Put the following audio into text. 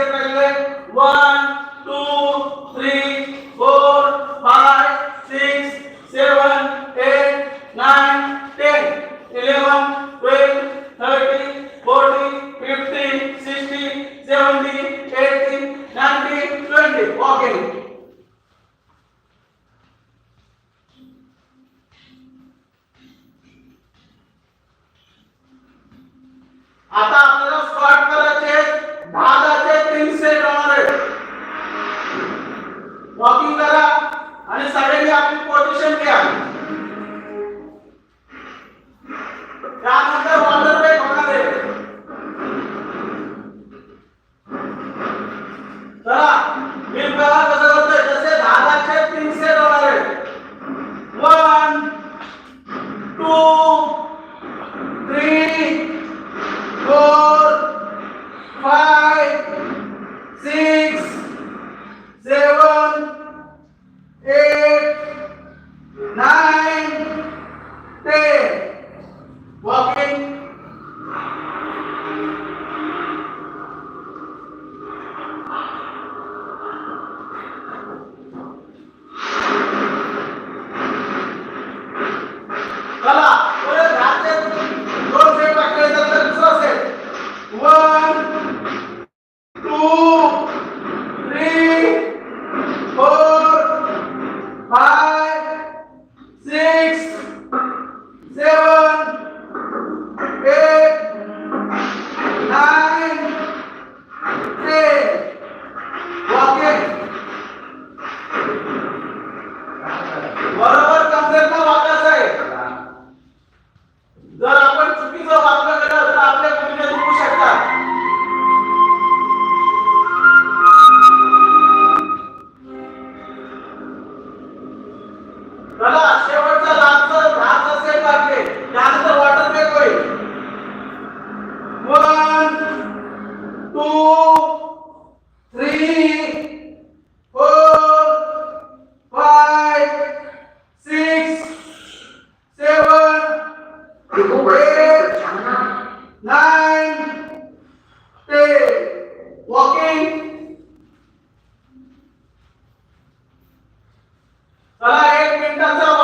चला शेवटचा वीसचा एक सेट राहिलेला आहे one two three four five six seven eight nine ten eleven twelve thirty forty fifty sixty seventy eighty ninety twenty walking आता आपल्याला squat walking करा आणि सगळ्यांनी आपली पोझिशन घ्या. त्यानंतर वॉटर ब्रेक होणार आहे चला मी बघा कसं करतोय जसे दहाचे तीन सेट होणार आहे वन टू चला चला शेवटचा लास्टचा दहाचा सेट लागले त्यानंतर वॉटर ब्रेक होईल one two three four five six seven nine, ten. Walking. चला একটা চাও